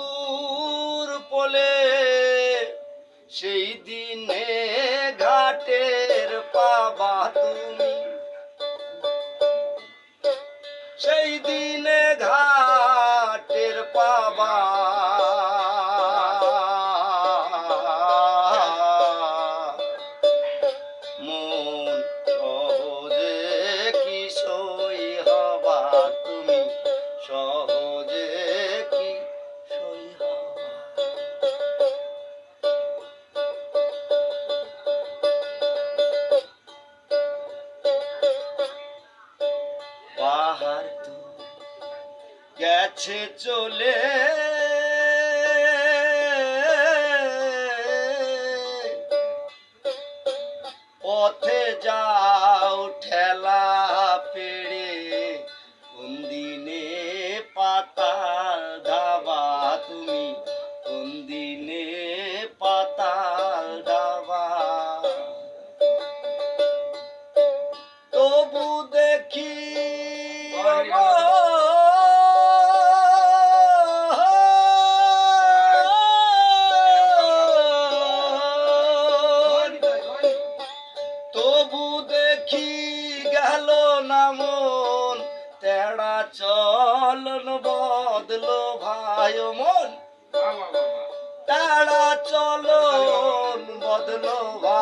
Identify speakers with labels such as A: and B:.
A: মুগুর পোলে সেই দিনে ঘাটের পাবা তুমি। সেই দিনে ঘাটের পাবা তো গেছে চলে। পথে যাও ঠেলা পেড়ে, কোন দিনে পাতাল ধাবা তুমি, কোন দিনে পাতাল ধাবা। তবু দেখি তবু দেখি গেল না মন তেড়া চলন বদলো ভাই মন।
B: বাবা
A: চলন বদলো ভাই